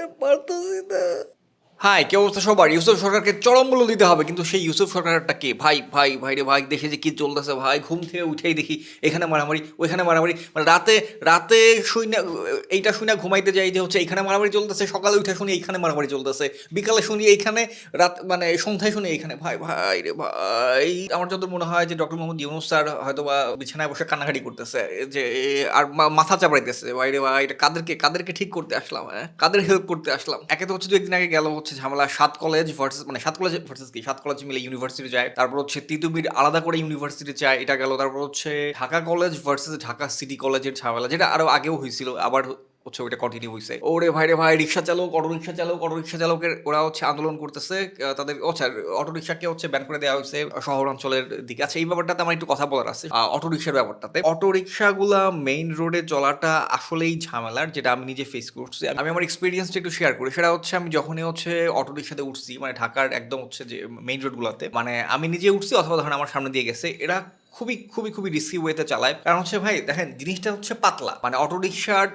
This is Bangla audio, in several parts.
আমি আর পারতেছি না হাই, কে অবস্থা সবার? ইউসুফ সরকারকে চরম মূল্য দিতে হবে, কিন্তু সেই ইউসুফ সরকারটা কে? ভাই ভাই ভাই রে ভাই, দেখে যে কি চলতেছে ভাই। ঘুম থেকে উঠেই দেখি এখানে মারামারি, ওইখানে মারামারি। মানে রাতে রাতে শুই না এইটা শুই না ঘুমাইতে যাই যে হচ্ছে এইখানে মারামারি চলতেছে, সকালে উঠে শুনি এইখানে মারামারি চলতেছে। বিকালে শুনি এইখানে, রাত মানে সন্ধ্যায় শুনি এইখানে। ভাই ভাই রে ভাই। আমার যত মনে হয় যে ডক্টর মোহাম্মদ ইউনুস স্যার হয়তো বা বিছানায় বসে কান্নাকাটি করতেছে, যে আর মাথা চাপড়াইতেছে ভাই রে ভাই, এটা কাদেরকে কাদেরকে ঠিক করতে আসলাম হ্যাঁ? কাদের হেল্প করতে আসলাম? একে তো হচ্ছে দু একদিন আগে গেল হচ্ছে ঝামেলা সাত কলেজ ভার্সেস মানে সাত কলেজ ভার্সেস কি? সাত কলেজ মিলে ইউনিভার্সিটি যায়, তারপর হচ্ছে তিতুমির আলাদা করে ইউনিভার্সিটি চায়, এটা গেল, তারপর হচ্ছে Dhaka college versus Dhaka city কলেজের ঝামেলা, যেটা আরও আগেও হয়েছিল, আবার হচ্ছে ওইটা কন্টিনিউ হয়েছে ওরে ভাই রে ভাই, রিক্সা চালক, অটো রিক্সা চালক, অটো রিক্সা চালকের ওরা হচ্ছে আন্দোলন করতেছে তাদের আচ্ছা অটো রিক্সাকে হচ্ছে ব্যান করে দেওয়া হয়েছে শহরাঞ্চলের দিকে। আচ্ছা এই ব্যাপারটাতে আমার একটু কথা বলার আছে। অটো রিক্সার ব্যাপারটাতে। অটো রিক্সাগুলা মেইন রোডে চলাটা আসলেই ঝামেলার, যেটা আমি নিজে ফেস করছি। আমি আমার এক্সপিরিয়েন্সটা একটু শেয়ার করি। সেটা হচ্ছে আমি যখনই হচ্ছে অটো রিক্সাতে উঠছি মানে ঢাকার একদম হচ্ছে যে মেইন রোডগুলোতে মানে আমি নিজে উঠছি অথবা ধরেন আমার সামনে দিয়ে গেছে, এরা খুবই খুবই খুবই রিস্কি ওয়েতে চালায়। কারণ হচ্ছে ভাই, দেখেন, জিনিসটা হচ্ছে পাতলা। মানে অটো রিক্সার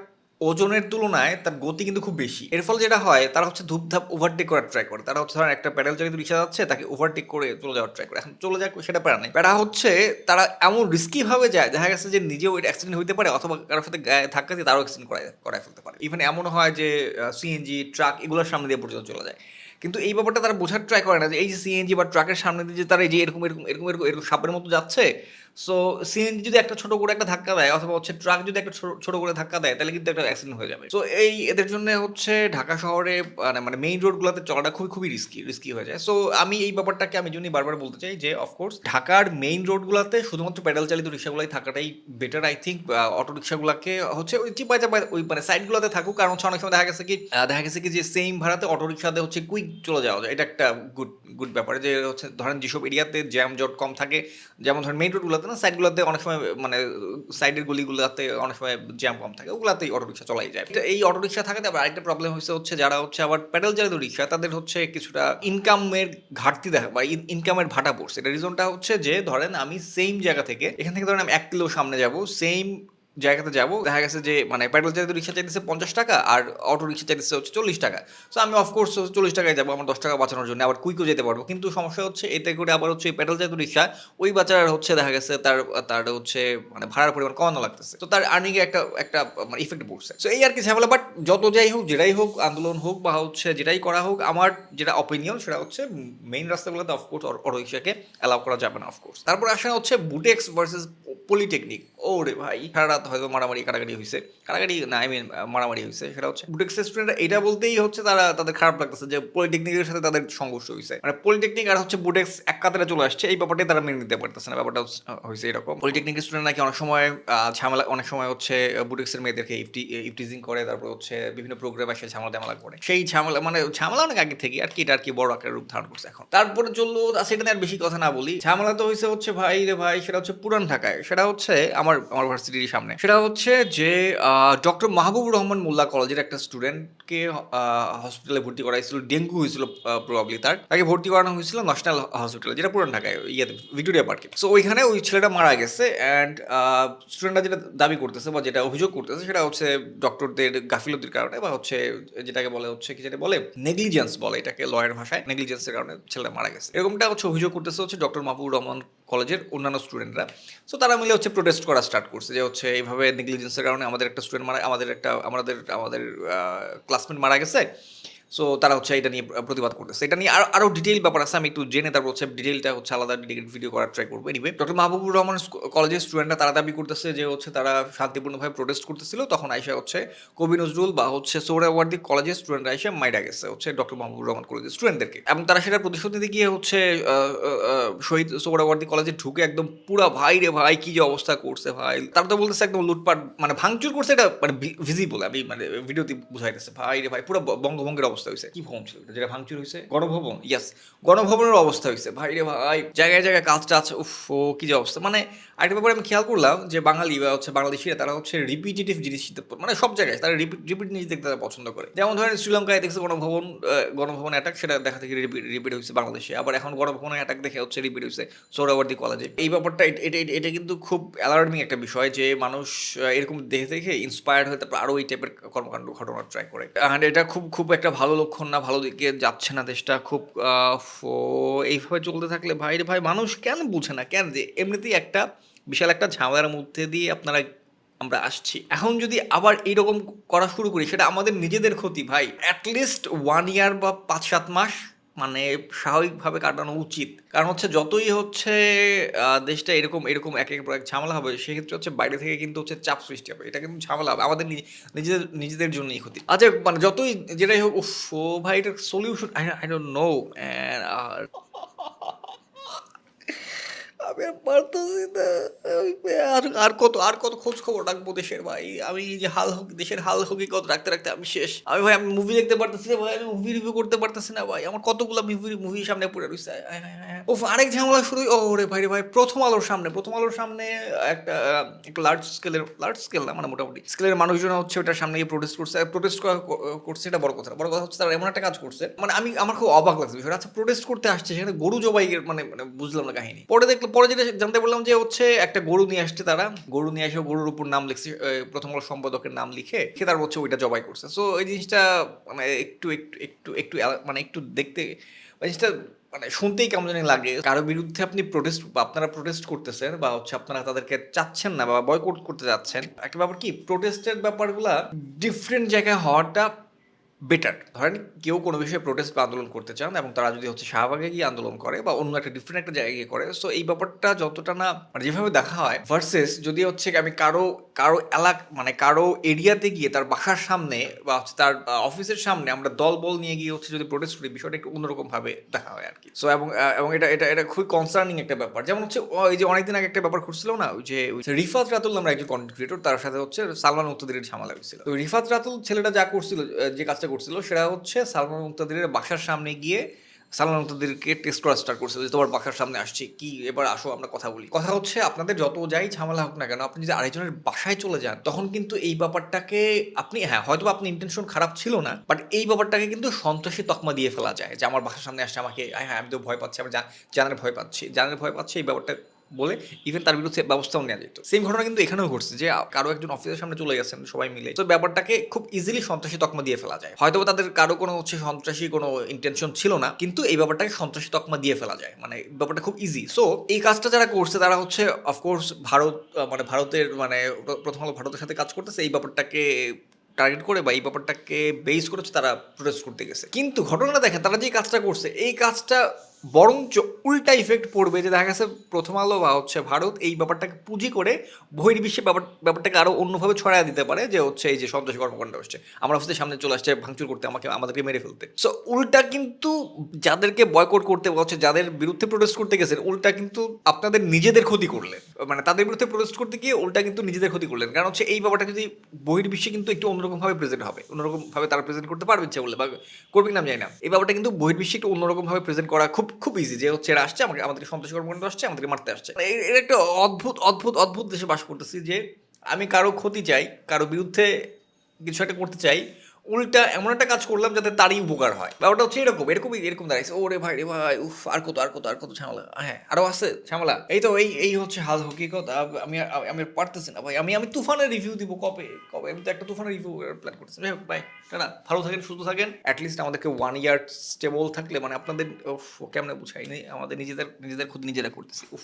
ওজনের তুলনায় তার গতি কিন্তু খুব বেশি। এর ফলে যেটা হয়, তারা হচ্ছে ধূপধাপ ওভারটেক করার ট্রাই করে। তারা হচ্ছে একটা প্যাডেল চালিত রিক্সা যাচ্ছে, তাকে ওভারটেক করে চলে যাওয়ার ট্রাই করে। এখন চলে যাক, সেটা প্যারা নেই। প্যারা হচ্ছে, তারা এমন রিস্কি ভাবে যায়, দেখা গেছে যে নিজেও এটা অ্যাক্সিডেন্ট হইতে পারে, অথবা কারোর সাথে গায়ে ধাক্কা দিয়ে তারও অ্যাক্সিডেন্ট করায় করায় ফেলতে পারে। ইভেন এমন হয় যে সিএনজি ট্রাক এগুলোর সামনে দিয়ে পর্যন্ত চলে যায়। কিন্তু এই ব্যাপারটা তারা বোঝার ট্রাই করে না যে, এই যে সিএনজি বা ট্রাকের সামনে দিয়ে যে তারা এই যে এরকম এরকম এরকম এরকম এরকম সাপের মতো যাচ্ছে সো সিএনজি যদি একটা ছোট করে একটা ধাক্কা দেয় অথবা হচ্ছে ট্রাক যদি একটা ছোট- করে ধাক্কা দেয়, তাহলে কিন্তু একটা অ্যাক্সিডেন্ট হয়ে যাবে। সো এই এদের জন্য হচ্ছে ঢাকা শহরে মানে মানে মেইন রোডগুলোতে চলাটা খুবই খুবই রিস্কি রিস্কি হয়ে যায়। সো আমি এই ব্যাপারটাকে আমি জন্যই বারবার বলতে চাই যে অফকোর্স ঢাকার মেইন রোডগুলোতে শুধুমাত্র প্যাডেল চালিত রিক্সাগুলাই থাকাটাই বেটার আই থিঙ্ক অটো রিক্সাগুলোকে হচ্ছে ওই চিপাই চাপাই ওই মানে সাইডগুলোতে থাকুক। কারণ হচ্ছে অনেক সময় দেখা গেছে কি দেখা গেছে কি যে সেম ভাড়াতে অটো রিক্সাতে হচ্ছে কুইক চলে যাওয়া যায়। এটা একটা গুড গুড ব্যাপার যে, হচ্ছে ধরেন যেসব এরিয়াতে জ্যাম জট কম থাকে, যেমন ধরেন মেইন রোডগুলোতে না? সাইডগুলোতে অনেক সময় মানে সাইডের গুলিগুলোতে অনেক সময় জ্যাম কম থাকে ওগুলাতেই অটো রিক্সা চলাই যায়। এই অটো রিক্সা থাকাতে আবার আরেকটা প্রবলেম হয়েছে হচ্ছে যারা হচ্ছে আবার প্যাডেল চালিত রিক্সা তাদের হচ্ছে কিছুটা ইনকামের ঘাটতি দেখা বা ইনকামের ভাটা পড়ছে। এটা রিজনটা হচ্ছে যে ধরেন আমি সেম জায়গা থেকে এখান থেকে ধরেন আমি এক কিলো সামনে যাব সেম জায়গাতে যাব, দেখা গেছে যে মানে প্যাডেল চালিত রিক্সা চাইতেছে পঞ্চাশ টাকা আর অটো রিক্সা চাইতেছে হচ্ছে চল্লিশ টাকা। সো আমি অফকোর্স চল্লিশ টাকায় যাব আমার দশ টাকা বাঁচানোর জন্য, আবার কুইকও যেতে পারব। কিন্তু সমস্যা হচ্ছে এতে করে আবার হচ্ছে প্যাডেল চালিত রিক্সা ওই বাচ্চার হচ্ছে দেখা গেছে তার তার হচ্ছে মানে ভাড়ার পরিমাণ কমানো লাগতেছে। তো তার আর্নিংয়ে একটা একটা মানে ইফেক্ট পড়ছে। সো এই আর কি ঝামেলা বাট যত যাই হোক, যেটাই হোক, আন্দোলন হোক বা হচ্ছে যেটাই করা হোক, আমার যেটা অপিনিয়ন সেটা হচ্ছে মেইন রাস্তাগুলোতে অফকোর্স অটো রিক্সাকে অ্যালাউ করা যাবে না অফকোর্স তারপর আসে হচ্ছে বুটেক্স ভার্সেস পলিটেকনিক ও রে ভাই সারা রাত হয়তো মারামারি কাটাকাটি হয়েছে কাটাকাটি না আই মিন মারামারি হয়েছে সেটা হচ্ছে বুটেক্স স্টুডেন্টরা এটা বলতেই হচ্ছে তারা তাদের খারাপ লাগতেছে যে পলিটেকনিকের সাথে তাদের সংঘর্ষ হয়েছে মানে পলিটেকনিক আর হচ্ছে বুটেক্স এক কাতারে চলে আসছে, এই ব্যাপারটাই তারা মেনে নিতে পারতেছে না, ব্যাপারটা হয়েছে এরকম। পলিটেকনিক স্টুডেন্ট নাকি অনেক সময় ঝামেলা, অনেক সময় হচ্ছে বুটেক্সের মেয়েদেরকে ইফটি ইফটিজিং করে, তারপর হচ্ছে বিভিন্ন প্রোগ্রাম এসে ঝামেলা ঝামেলা করে। সেই ঝামেলা মানে ঝামেলা অনেক আগে থেকে, আর কি এটা আর কি বড় আকারের রূপ ধারণ করছে এখন। তারপরে চলল সেটা আর বেশি কথা না বলি। ঝামেলা তো হয়েছে হচ্ছে ভাই রে ভাই, সেটা হচ্ছে পুরান ঢাকায়। সেটা হচ্ছে আমার আমার ভার্সিটির সামনে। সেটা হচ্ছে যে ডক্টর মাহবুব রহমান মোল্লা কলেজের একটা স্টুডেন্টকে হসপিটালে ভর্তি করা হয়েছিল ডেঙ্গু হয়েছিল প্রবাবলি তার। তাকে ভর্তি করানো হয়েছিল ন্যাশনাল হসপিটালে যেটা পুরান ঢাকায়, ইয়েতে, ভিক্টোরিয়া পার্কে। সো ওইখানে ওই ছেলেটা মারা গেছে অ্যান্ড স্টুডেন্টরা যেটা দাবি করতেছে বা যেটা অভিযোগ করতেছে সেটা হচ্ছে ডক্টরদের গাফিলতির কারণে বা হচ্ছে যেটাকে বলে হচ্ছে, কি যেটা বলে নেগলিজেন্স বলে এটাকে লয়ের ভাষায় নেগলিজেন্সের কারণে ছেলেটা মারা গেছে। এরকমটা হচ্ছে অভিযোগ করতেছে হচ্ছে ডক্টর মাহবুবুর রহমান কলেজের অন্যান্য স্টুডেন্টরা সো তারা মিলে হচ্ছে প্রোটেস্ট করা স্টার্ট করছে যে হচ্ছে এইভাবে নেগলিজেন্সের কারণে আমাদের একটা স্টুডেন্ট মারা, আমাদের একটা, আমাদের আমাদের ক্লাসমেট মারা গেছে সো তারা হচ্ছে এটা নিয়ে প্রতিবাদ করতেছে। এটা নিয়ে আরও আরও ডিটেইল ব্যাপার আছে, আমি একটু জেনে তারপর হচ্ছে ডিটেইলটা হচ্ছে আলাদা ডেডিকেট ভিডিও করার ট্রাই করব। এনিওয়ে ডক্টর মাহবুবুর রহমান কলেজের স্টুডেন্টরা তারা দাবি করতেছে যে হচ্ছে তারা শান্তিপূর্ণভাবে প্রোটেস্ট করতেছিল, তখন আইসা হচ্ছে কবি নজরুল বা হচ্ছে সোহরাওয়ার্দী কলেজের স্টুডেন্টরা এসে মাইরা গেছে হচ্ছে ডক্টর মাহবুবুর রহমান কলেজের স্টুডেন্টদেরকে এবং তারা সেটা প্রতিশোধ নিতে গিয়ে হচ্ছে শহীদ সোহরাওয়ার্দী কলেজে ঢুকে একদম পুরা ভাই রে ভাই, কি যে অবস্থা করছে ভাই? তারা তো বলতেছে একদম লুটপাট মানে ভাঙচুর করছে, এটা মানে ভিজিবল আমি মানে ভিডিওতে বুঝাইতেছে, ভাই রে ভাই, পুরো বঙ্গভঙ্গের অবস্থা। অবস্থা হয়েছে কি ভবন ছিল যেটা ভাঙচুর হয়েছে গণভবন? ইয়াস গণভবনের অবস্থা হয়েছে ভাই রে ভাই, জায়গায় জায়গায় কাজ টাচ উফ, ও কি যে অবস্থা। মানে আরেকটা ব্যাপারে আমি খেয়াল করলাম যে বাঙালি বা হচ্ছে বাংলাদেশিরা, তারা হচ্ছে রিপিটেটিভ জিনিস মানে সব জায়গায় তারা রিপিট রিপিট জিনিস দেখতে তারা পছন্দ করে। যেমন ধরেন শ্রীলঙ্কায় দেখছে গণভবন গণভবন অ্যাটাক সেটা দেখা থেকে রিপিট রিপিট হয়েছে বাংলাদেশে। আবার এখন গণভবনের অ্যাটাক দেখে হচ্ছে রিপিট হয়েছে সৌরাবর্তী কলেজে এই ব্যাপারটা এটা, এটা- কিন্তু খুব অ্যালার্মিং একটা বিষয় যে মানুষ এরকম দেখে দেখে ইন্সপায়ার্ড হয়ে তারপর আরও এই টাইপের কর্মকাণ্ড, ঘটনা ট্রাই করে। এটা খুব খুব একটা ভালো লক্ষণ না, ভালো দিকে যাচ্ছে না দেশটা খুব এইভাবে চলতে থাকলে ভাই রে ভাই মানুষ কেন বুঝে না? কেন যে এমনিতেই একটা বিশাল একটা ঝামেলার মধ্যে দিয়ে আপনারা, আমরা আসছি। এখন যদি আবার এইরকম করা শুরু করি, সেটা আমাদের নিজেদের ক্ষতি ভাই। অ্যাটলিস্ট ওয়ান ইয়ার বা পাঁচ সাত মাস মানে স্বাভাবিকভাবে কাটানো উচিত। কারণ হচ্ছে যতই হচ্ছে দেশটা এরকম এরকম এক এক এক ঝামেলা হবে, সেক্ষেত্রে হচ্ছে বাইরে থেকে কিন্তু হচ্ছে চাপ সৃষ্টি হবে। এটা কিন্তু ঝামেলা হবে। আমাদের নিজ- নিজেদের নিজেদের জন্যই ক্ষতি। আচ্ছা মানে যতই যেটাই হোক ও ভাই, এটার সলিউশন আই ডোন্ট নো আমি আর পারতেছি না। আর আর কত আর কত খোঁজ খবর রাখব দেশের ভাই? আমি এই যে হাল দেশের হাল হকিকত রাখতে রাখতে আমি শেষ। আমি ভাই আমি মুভি দেখতে পারতেছি না ভাই আমি মুভি রিভিউ করতে পারতেছি না ভাই। আমার কতগুলো মুভি মুভি সামনে পড়ে রয়েছে আয়, আয়, আয়, আয়। আরেক ঝামেলা শুরু ও রে ভাই রে ভাই প্রথম আলোর সামনে প্রথম আলোর সামনে একটা একটা লার্জ স্কেলের লার্জ স্কেল না মানে মোটামুটি। স্কেলের মানুষজন হচ্ছে ওটার সামনে গিয়ে প্রোটেস্ট করছে। প্রোটেস্ট করছে এটা বড় কথা বড় কথা হচ্ছে তারা এমন একটা কাজ করছে। মানে আমি আমার খুব অবাক লাগছে বিষয়টা। আচ্ছা প্রোটেস্ট করতে আসছে সেখানে গরু জবাই মানে মানে বুঝলাম না কাহিনী। পরে দেখলাম পরে যেটা জানতে পারলাম যে হচ্ছে একটা গরু নিয়ে আসছে তারা। গরু নিয়ে এসে গরুর উপর নাম লিখছে প্রথম সম্পাদকের নাম লিখে সে তার হচ্ছে ওইটা জবাই করছে। সো এই জিনিসটা মানে একটু একটু একটু একটু মানে একটু দেখতে জিনিসটা মানে শুনতেই কেমন জানি লাগে। কারও বিরুদ্ধে আপনি প্রোটেস্ট আপনারা প্রোটেস্ট করতেছেন বা হচ্ছে আপনারা তাদেরকে চাচ্ছেন না বা বয়কট করতে যাচ্ছেন, একটা ব্যাপার কি? প্রোটেস্টের ব্যাপারগুলা ডিফারেন্ট জায়গায় হওয়াটা বেটার ধরেন কেউ কোনো বিষয়ে প্রোটেস্ট বা আন্দোলন করতে চান এবং তারা যদি হচ্ছে শাহবাগে গিয়ে আন্দোলন করে বা অন্য একটা ডিফারেন্ট একটা জায়গায় গিয়ে করে সো এই ব্যাপারটা যতটা না মানে যেভাবে দেখা হয় ভার্সেস যদি হচ্ছে আমি কারও কারও এলাক মানে কারও এরিয়াতে গিয়ে তার বাসার সামনে বা হচ্ছে তার অফিসের সামনে আমরা দল বল নিয়ে গিয়ে হচ্ছে যদি প্রোটেস্ট করি বিষয়টা একটু অন্যরকম ভাবে দেখা হয় আর কি সো এবং এবং এটা এটা এটা খুবই কনসার্নিং একটা ব্যাপার। যেমন হচ্ছে ও, এই যে অনেকদিন আগে একটা ব্যাপার ঘটছিল না ওই যে ওই রিফাত রাতুল নামের একজন কন্টেন্ট ক্রিয়েটর তার সাথে হচ্ছে সালমান মুক্তাদিরের ঝামেলা হয়েছিল। তো রিফাত রাতুল ছেলেটা যা করছিল যে কাজটা করছিল সেটা হচ্ছে সালমান মুক্তাদিরের বাসার সামনে গিয়ে সালমান তাদেরকে টেস্ট করা স্টার্ট করছে যে তোমার বাসার সামনে আসছে, কি? এবার আসো, আমরা কথা বলি। কথা হচ্ছে আপনাদের যত যাই ঝামেলা হোক না কেন, আপনি যদি আরেকজনের বাসায় চলে যান, তখন কিন্তু এই ব্যাপারটাকে আপনি হ্যাঁ হয়তো আপনি ইন্টেনশন খারাপ ছিল না বাট এই ব্যাপারটাকে কিন্তু সন্ত্রাসী তকমা দিয়ে ফেলা যায় যে আমার বাসার সামনে আসছে আমাকে হ্যাঁ আমি তো ভয় পাচ্ছি, আমি জানার জানের ভয় পাচ্ছি, জানার ভয় পাচ্ছি, এই ব্যাপারটা বলে ইভেন তার বিরুদ্ধে ব্যবস্থাও নেওয়া যেত। সেম ঘটনা কিন্তু এখানেও ঘটছে যে, কারও একজন অফিসের সামনে চলে গেছেন সবাই মিলে। তো ব্যাপারটাকে খুব ইজিলি সন্ত্রাসী তকমা দিয়ে ফেলা যায়। হয়তো তাদের কারও কোনো হচ্ছে সন্ত্রাসী কোনো ইন্টেনশন ছিল না, কিন্তু এই ব্যাপারটাকে সন্ত্রাসী তকমা দিয়ে ফেলা যায়। মানে ব্যাপারটা খুব ইজি সো এই কাজটা যারা করছে, তারা হচ্ছে অফকোর্স ভারত মানে ভারতের মানে প্র- প্রথম আলো ভারতের সাথে কাজ করতেছে, এই ব্যাপারটাকে টার্গেট করে বা এই ব্যাপারটাকে বেস করে হচ্ছে তারা প্রোটেস্ট করতে গেছে। কিন্তু ঘটনাটা দেখেন, তারা যে কাজটা করছে, এই কাজটা বরঞ্চ উল্টা ইফেক্ট পড়বে যে দেখা গেছে প্রথম আলো বা হচ্ছে ভারত এই ব্যাপারটাকে পুঁজি করে বহির্বিশ্বে ব্যাপার, ব্যাপারটাকে আরও অন্যভাবে ছড়ায় দিতে পারে যে হচ্ছে এই যে সন্ত্রাসী কর্মকাণ্ড হচ্ছে আমার অফিসের সামনে চলে আসছে ভাঙচুর করতে, আমাকে, আমাদেরকে মেরে ফেলতে। সো উল্টা কিন্তু যাদেরকে বয়কট করতে বা হচ্ছে যাদের বিরুদ্ধে প্রোটেস্ট করতে গেছেন, উল্টা কিন্তু আপনাদের নিজেদের ক্ষতি করলেন। মানে তাদের বিরুদ্ধে প্রোটেস্ট করতে গিয়ে উল্টা কিন্তু নিজেদের ক্ষতি করলেন। কারণ হচ্ছে এই ব্যাপারটা যদি বহির্বিশ্বে কিন্তু একটু অন্যরকমভাবে প্রেজেন্ট হবে, অন্যরকমভাবে তারা প্রেজেন্ট করতে পারবে ইচ্ছে বলে বা করবে না জানি না। এই ব্যাপারটা কিন্তু বহির্বিশ্বে একটু অন্যরকমভাবে প্রেজেন্ট করা খুব খুব ইজি যে হচ্ছে এরা আসছে, আমাকে, আমাদেরকে সন্ত্রাসী কর্মকাণ্ড আসছে, আমাদেরকে মারতে আসছে। মানে এর একটা অদ্ভুত অদ্ভুত অদ্ভুত দেশে বাস করতেছি যে আমি কারও ক্ষতি চাই, কারও বিরুদ্ধে কিছু একটা করতে চাই উল্টা এমন একটা কাজ করলাম যাতে তারই উপকার হয়। ব্যাপারটা হচ্ছে এরকম, এরকমই, এরকম দাঁড়াইছে। ও রে ভাই রে ভাই, উফ, আর কত আর কত আর কত ঝামেলা। হ্যাঁ আরও আছে ঝামেলা। এই তো, এই এই হচ্ছে হাল হকিকত। আমি আমি পারতেছি না ভাই। আমি আমি তুফানের রিভিউ দিব কবে? কবে? আমি তো একটা তুফানের রিভিউ প্ল্যান করতেছি। ভাই ভাই টাটা। ভালো থাকেন, সুস্থ থাকেন। অ্যাটলিস্ট আমাদেরকে ওয়ান ইয়ার স্টেবল থাকলে মানে আপনাদের কেমনে বুঝাই? আমাদের নিজেদের নিজেদের ক্ষতি নিজেরা করতেছি। উফ।